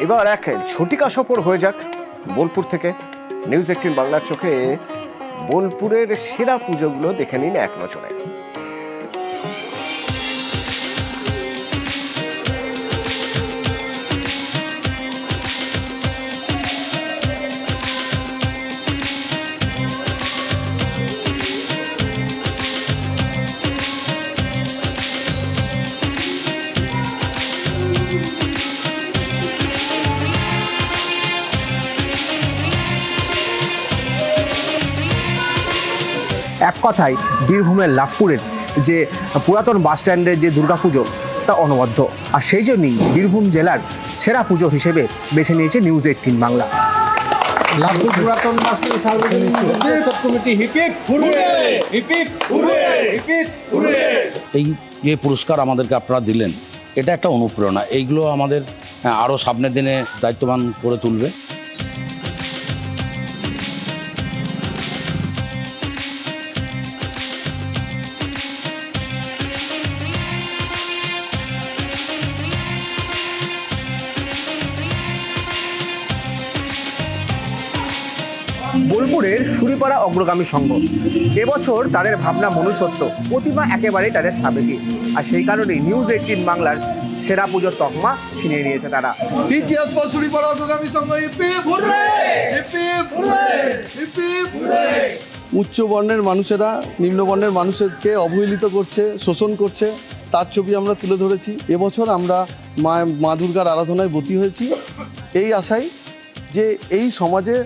এবার এক ঝটিকা সফর হয়ে যাক বোলপুর থেকে। নিউজ এইটিন বাংলার চোখে বোলপুরের সেরা পুজোগুলো দেখে নিন এক নজরে কথায় বীরভূমের লাভপুরের যে পুরাতন বাস স্ট্যান্ডের যে দুর্গাপুজো তা অনবদ্য। আর সেই জন্যই বীরভূম জেলার সেরা পুজো হিসেবে বেছে নিয়েছে নিউজ এইটিন বাংলা। লাভপুর পুরাতন এই যে পুরস্কার আমাদেরকে আপনারা দিলেন এটা একটা অনুপ্রেরণা। এইগুলো আমাদের আরও সামনের দিনে দায়িত্ববান করে তুলবে। বোলপুরের সুরিপাড়া অগ্রগামী সংঘ। এবছর তাদের ভাবনা মনুষ্যত্ব প্রতিমা একেবারেই তাদের সাবেকি। আর সেই কারণেই নিউজ এইটিন বাংলার সেরা পুজোর তকমা ছিনিয়ে নিয়েছে তারা। অগ্রগামী সংঘ উচ্চ বর্ণের মানুষেরা নিম্ন বর্ণের মানুষকে অবহেলিত করছে শোষণ করছে তার ছবি আমরা তুলে ধরেছি। এবছর আমরা মা মা দুর্গার আরাধনায় ব্রতী হয়েছি। এই আশায় যে এই সমাজে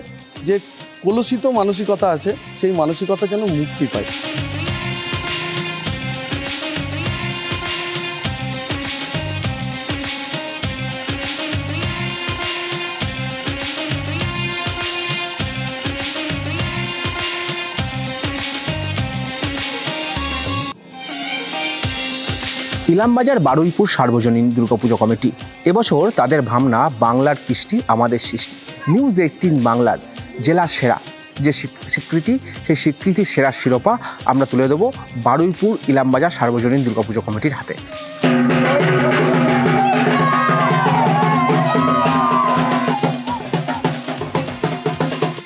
যে কলুষিত মানসিকতা আছে, সেই মানসিকতা যেন মুক্তি পায়। ইলামবাজার বারুইপুর সার্বজনীন দুর্গাপুজো কমিটি। এবছর তাদের ভাবনা বাংলার কৃষ্টি, আমাদের সৃষ্টি। নিউজ এইটিন বাংলার। জেলা সেরা যে স্বীকৃতি, সেই স্বীকৃতির সেরা শিরোপা আমরা তুলে দেবো বারুইপুর ইলামবাজার সার্বজনীন দুর্গাপুজো কমিটির হাতে।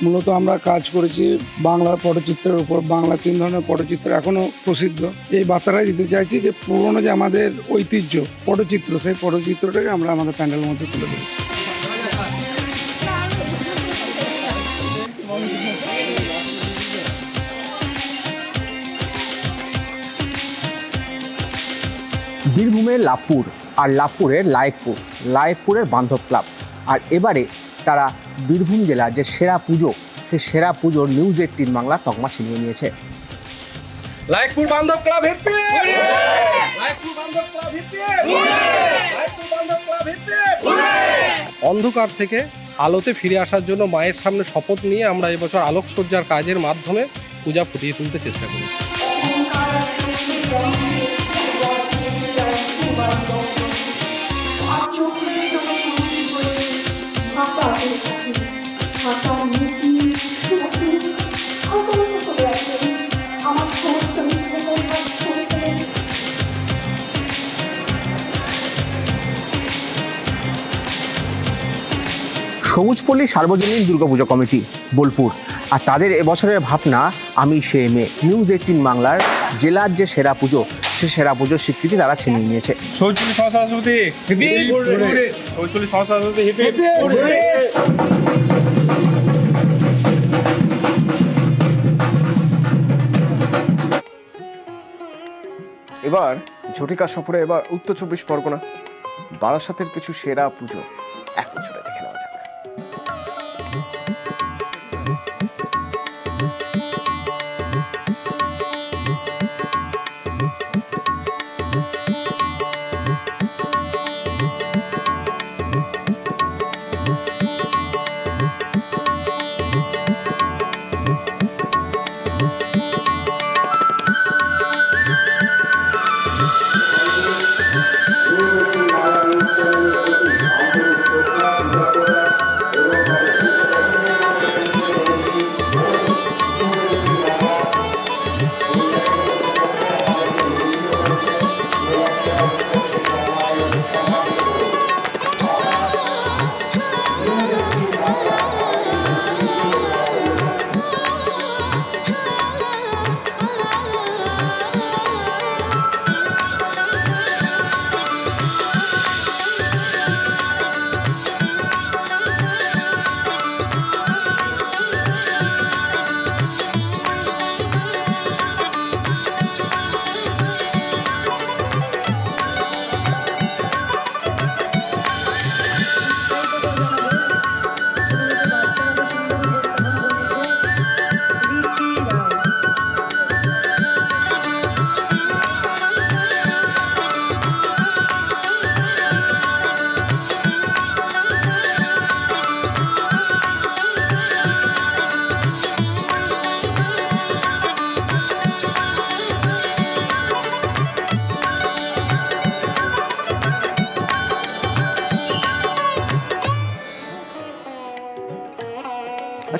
মূলত আমরা কাজ করেছি বাংলার পটচিত্রের উপর। বাংলা তিন ধরনের পটচিত্র এখনও প্রসিদ্ধ। এই বার্তাটাই দিতে চাইছি যে পুরনো যে আমাদের ঐতিহ্য, পটচিত্র, সেই পটচিত্রটাকে আমরা আমাদের প্যান্ডেলের মধ্যে তুলে ধরেছি। বীরভূমের লাভপুর আর লাভপুরের লায়কপুর লায়কপুরের বান্ধব ক্লাব। আর এবারে তারা বীরভূম জেলার যে সেরা পুজো সেই সেরা পুজোর নিউজ এইটিন বাংলা তকমা ছিনিয়ে নিয়েছে। লাইকপুর বান্ধব ক্লাব হিপিক লাইকপুর বান্ধব ক্লাব হিপিক লাইকপুর বান্ধব ক্লাব হিপিক অন্ধকার থেকে আলোতে ফিরে আসার জন্য মায়ের সামনে শপথ নিয়ে আমরা এবছর আলোকসজ্জার কাজের মাধ্যমে পূজা ফুটিয়ে তুলতে চেষ্টা করেছি সবুজপল্লী সার্বজনীন দুর্গাপুজো কমিটি, বোলপুর। আর তাদের এবছরের ভাবনা, আমি সে মেয়ে। নিউজ এইটিন বাংলার জেলার যে সেরা পুজো সে সেরা পুজোর স্বীকৃতি তারা ছিনিয়ে নিয়েছে। সংস্কৃতি সংস্কৃতি এবার ঝটিকা সফরে এবার উত্তর চব্বিশ পরগনা। বারাসাতের কিছু সেরা পুজো এক নজরে দেখে Música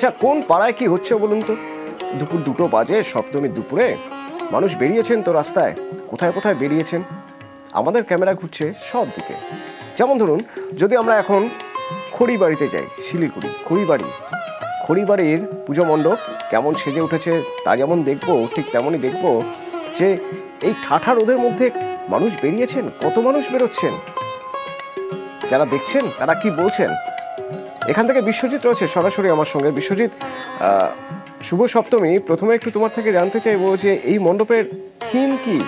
আচ্ছা কোন পাড়ায় কি হচ্ছে বলুন তো? দুপুর দুটো বাজে, সপ্তমী দুপুরে। মানুষ বেরিয়েছেন তো রাস্তায়। কোথায় কোথায় বেরিয়েছেন? আমাদের ক্যামেরা ঘুরছে সব দিকে। যেমন ধরুন, যদি আমরা এখন খড়িবাড়িতে যাই, শিলিগুড়ি খড়ি খড়িবাড়ি। খড়িবাড়ির পুজো মণ্ডপ কেমন সেজে উঠেছে তা যেমন দেখব, ঠিক তেমনই দেখব যে এই ঠাঠা রোদের মধ্যে মানুষ বেরিয়েছেন, কত মানুষ বেরোচ্ছেন? যারা দেখছেন, তারা কি বলছেন? এখান থেকে বিশ্বজিৎ রয়েছে, সরাসরি আমার সঙ্গে। বিশ্বজিৎ শুভ সপ্তমী। প্রথমে একটু তোমার থেকে জানতে চাইব যে এই মণ্ডপের থিম কি?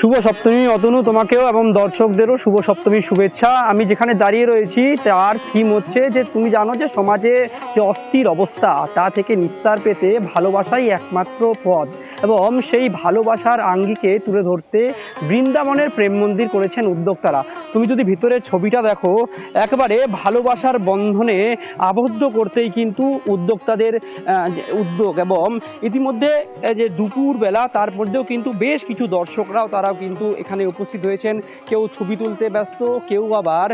শুভ সপ্তমী অতনু তোমাকেও এবং দর্শকদেরও শুভ সপ্তমীর শুভেচ্ছা। আমি যেখানে দাঁড়িয়ে রয়েছি, তার থিম হচ্ছে যে তুমি জানো যে সমাজে যে অস্থির অবস্থা, তা থেকে নিস্তার পেতে ভালোবাসাই একমাত্র পথ এবং সেই ভালোবাসার আঙ্গিকে তুলে ধরতে বৃন্দাবনের প্রেম মন্দির করেছেন উদ্যোক্তারা। তুমি যদি ভিতরের ছবিটা দেখো, একবারে ভালোবাসার বন্ধনে আবদ্ধ করতেই কিন্তু উদ্যোক্তাদের উদ্যোগ এবং ইতিমধ্যে যে দুপুরবেলা, তার মধ্যেও কিন্তু বেশ কিছু দর্শকরাও তারাও কিন্তু এখানে উপস্থিত হয়েছেন। কেউ ছবি তুলতে ব্যস্ত, কেউ আবার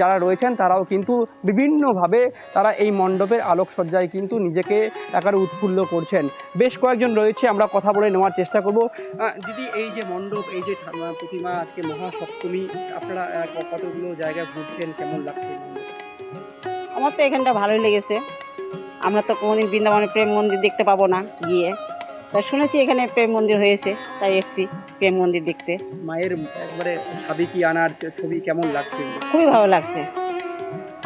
যারা রয়েছেন তারাও কিন্তু বিভিন্নভাবে তারা এই মণ্ডপের আলোকসজ্জায় কিন্তু নিজেকে একারে উৎফুল্ল করছেন। বেশ কয়েকজন রয়েছে, আমরা কথা বলে নেওয়ার চেষ্টা করব। দিদি, এই যে মণ্ডপ, এই যে প্রতিমা, আজকে মহাসপ্তমী, আপনারা কতগুলো জায়গায় ঘুরছেন কেমন লাগছে? আমার তো এখানটা ভালোই লেগেছে। আমরা তো কোনোদিন বৃন্দাবনে প্রেম মন্দির দেখতে পাবো না গিয়ে। তা শুনেছি এখানে প্রেম মন্দির হয়েছে তাই এসছি প্রেম মন্দির দেখতে। মায়ের একবারে সাবেকি আনার ছবি কেমন লাগছে? খুবই ভালো লাগছে।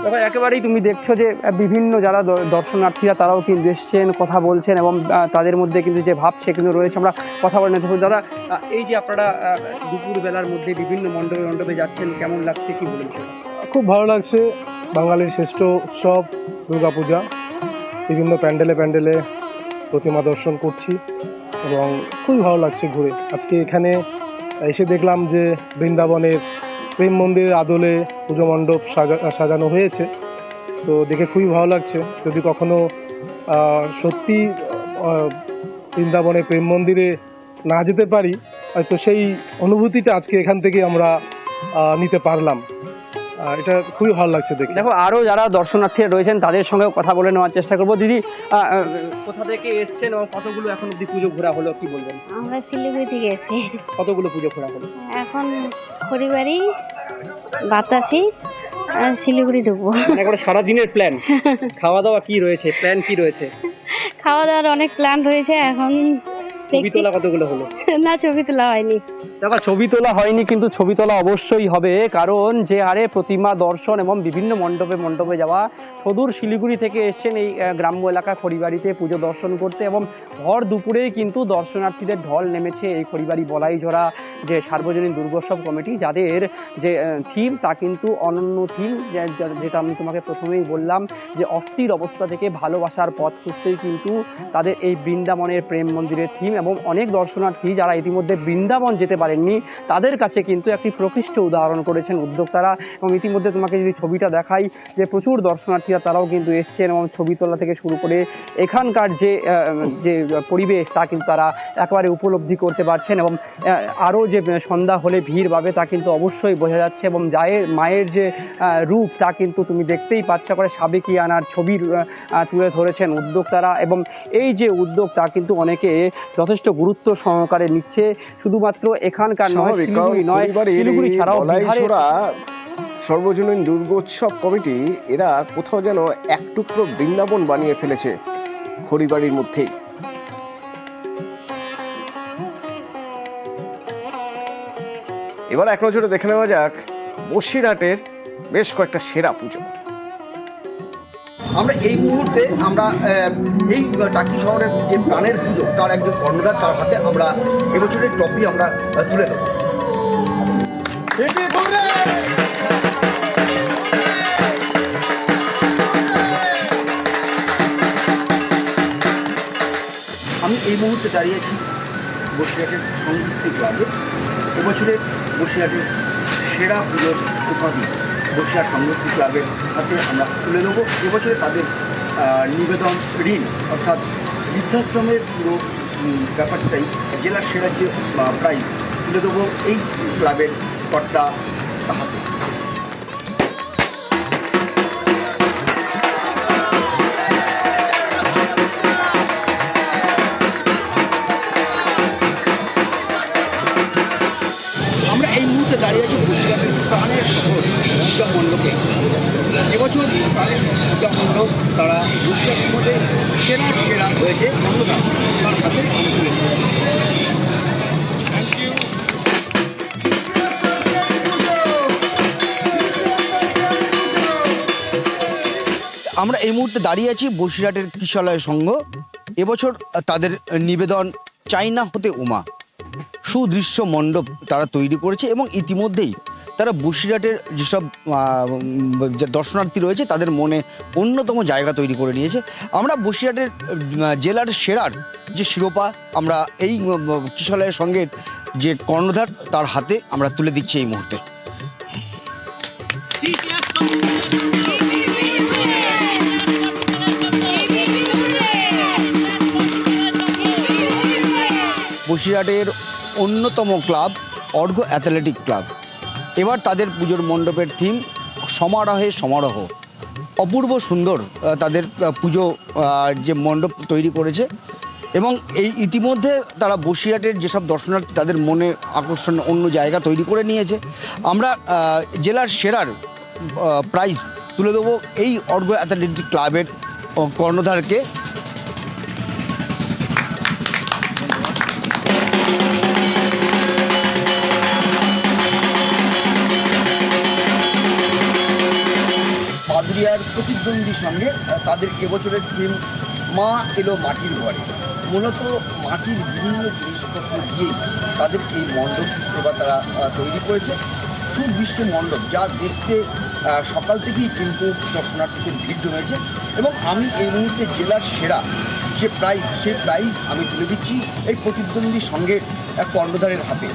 তবে একেবারেই তুমি দেখছ যে বিভিন্ন যারা দর্শনার্থীরা তারাও কিন্তু এসছেন কথা বলছেন এবং তাদের মধ্যে কিন্তু যে ভাব সে কিন্তু রয়েছে। আমরা কথা বলে নিতে দাদা এই যে আপনারা আহ, দুপুর বেলার মধ্যে বিভিন্ন মণ্ডপে মণ্ডপে যাচ্ছেন কেমন লাগছে কি বলুন? খুব ভালো লাগছে। বাঙালির শ্রেষ্ঠ উৎসব দুর্গাপূজা। বিভিন্ন প্যান্ডেলে প্যান্ডেলে প্রতিমা দর্শন করছি এবং খুবই ভালো লাগছে ঘুরে। আজকে এখানে এসে দেখলাম যে বৃন্দাবনের প্রেম মন্দিরের আদলে পুজো মণ্ডপ সাজা- সাজানো হয়েছে। তো দেখে খুবই ভালো লাগছে। যদি কখনো সত্যি বৃন্দাবনে প্রেম মন্দিরে না যেতে পারি তো সেই অনুভূতিটা আজকে এখান থেকে আমরা নিতে পারলাম। এটা খুবই ভালো লাগছে দেখে দেখো আরও যারা দর্শনার্থীরা রয়েছেন তাদের সঙ্গেও কথা বলে নেওয়ার চেষ্টা করব। দিদি কোথা থেকে এসছেন এবং কতগুলো এখন অব্দি পুজো ঘোরা হলো কি বলবেন? আমরা শিলিগুড়ি থেকে এসেছি। কতগুলো পুজো ঘোরা হলো? এখন খড়িবাড়ি বাতাসি শিলিগুড়ি ঢুকবো। মানে একবারে সারাদিনের প্ল্যান খাওয়া দাওয়া কি রয়েছে? প্ল্যান কি রয়েছে? খাওয়া দাওয়ার অনেক প্ল্যান রয়েছে এখন ছবি তোলা কতগুলো হলো? না ছবি তোলা হয়নি। দেখো, ছবি তোলা হয়নি, কিন্তু ছবি তোলা অবশ্যই হবে, কারণ যে হারে প্রতিমা, দর্শন এবং বিভিন্ন মণ্ডপে মণ্ডপে যাওয়া। সদূর শিলিগুড়ি থেকে এসছেন এই গ্রাম্য এলাকা খড়িবাড়িতে পুজো দর্শন করতে এবং ভর দুপুরেই কিন্তু দর্শনার্থীদের ঢল নেমেছে এই খড়িবাড়ি বলাইঝরা যে সার্বজনীন দুর্গোৎসব কমিটি, যাদের যে থিম, তা কিন্তু অনন্য থিম যেটা আমি তোমাকে প্রথমেই বললাম, যে অস্থির অবস্থা থেকে ভালোবাসার পথ খুঁজতেই কিন্তু তাদের এই বৃন্দাবনের প্রেম মন্দিরের থিম এবং অনেক দর্শনার্থী যারা ইতিমধ্যে বৃন্দাবন যেতে পারেননি। তাদের কাছে কিন্তু একটি প্রকৃষ্ট উদাহরণ করেছেন উদ্যোক্তারা এবং ইতিমধ্যে তোমাকে যদি ছবিটা দেখাই যে প্রচুর দর্শনার্থীরা তারাও কিন্তু এসছেন এবং ছবি তোলা থেকে শুরু করে এখানকার যে যে পরিবেশ তা কিন্তু তারা একেবারে উপলব্ধি করতে পারছেন এবং আরও যে সন্ধ্যা হলে ভিড় পাবে তা কিন্তু অবশ্যই বোঝা যাচ্ছে এবং জায়ের মায়ের যে রূপ তা কিন্তু তুমি দেখতেই পাচ্ছ। করে সাবেকি আনার আহ, তুলে ধরেছেন উদ্যোক্তারা এবং এই যে উদ্যোগ তা কিন্তু অনেকে যথেষ্ট গুরুত্ব সহকারে নিচ্ছে। শুধুমাত্র এখানকার নয় শিলিগুড়ি নয় শিলিগুড়ি ছাড়াও সর্বজনীন দুর্গোৎসব কমিটি এরা কোথাও যেন এক টুকরো বৃন্দাবন বানিয়ে ফেলেছে খড়িবাড়ির মধ্যেই। এবার এক নজরে দেখে নেওয়া যাক বসিরহাটের বেশ কয়েকটা সেরা পুজো। আমরা এই মুহূর্তে আমরা এই টাকি শহরের যে প্রাণের পুজো, তার একজন কর্ণধার, তার হাতে আমরা এবছরের ট্রফি আমরা তুলে দেবো। আমি এই মুহূর্তে দাঁড়িয়েছি বসিরহাটের সংগীশ্রী ক্লাবে। এবছরের বসিরহাটের সেরা পুজোর উপাধি। বসিরহাট সংগীশ্রী ক্লাবের হাতে আমরা তুলে দেবো এবছরে তাদের নিবেদন ঋণ, অর্থাৎ বৃদ্ধাশ্রমের পুরো ব্যাপারটাই জেলার সেরা যে প্রাইজ তুলে দেবো। এই ক্লাবের কর্তা হাতে মণ্ডপে এবছর প্রাণের শহর তারা বসিরহাটের মধ্যে সেরা সেরা হয়েছে মণ্ডপা তার হাতে আমি তুলে দিচ্ছি। আমরা এই মুহূর্তে দাঁড়িয়ে আছি বসিরহাটের কৃষালয় সংঘ। এবছর তাদের নিবেদন চাইনা হতে উমা। সুদৃশ্য মণ্ডপ তারা তৈরি করেছে এবং ইতিমধ্যেই তারা বসিরহাটের যেসব দর্শনার্থী রয়েছে তাদের মনে অন্যতম জায়গা তৈরি করে নিয়েছে। আমরা বসিরহাটের জেলার সেরার যে শিরোপা আমরা এই উম, সঙ্গে যে কর্ণধার তার হাতে আমরা তুলে দিচ্ছি এই মুহূর্তে। বসিরহাটের অন্যতম ক্লাব অর্ঘ অ্যাথলেটিক ক্লাব। এবার তাদের পুজোর মণ্ডপের থিম সমারোহে সমারোহ। অপূর্ব সুন্দর তাদের পুজো যে মণ্ডপ তৈরি করেছে। এবং এই ইতিমধ্যে তারা বসিরহাটের যেসব দর্শনার্থী তাদের মনে আকর্ষণ, অন্য জায়গা তৈরি করে নিয়েছে। আমরা জেলার সেরার প্রাইজ তুলে দেবো এই অর্ঘ অ্যাথলেটিক ক্লাবের কর্ণধারকে। পাদুরিয়ার প্রতিদ্বন্দ্বীর সঙ্গে তাদের এবছরের থিম মা এলো মাটির ঘরে। মূলত মাটির বিভিন্ন জিনিসপত্র দিয়েই তাদের এই মণ্ডপ এবার তারা তৈরি করেছে। সুদৃশ্য মণ্ডপ, যা দেখতে সকাল থেকেই কিন্তু দর্শনার্থীদের ভিড় জমেছে। এবং আমি এই মুহূর্তে জেলার সেরা, যে প্রাইজ সেই প্রাইজ আমি তুলে দিচ্ছি এই প্রতিদ্বন্দ্বী সঙ্গে এক কর্ণধারের হাতে।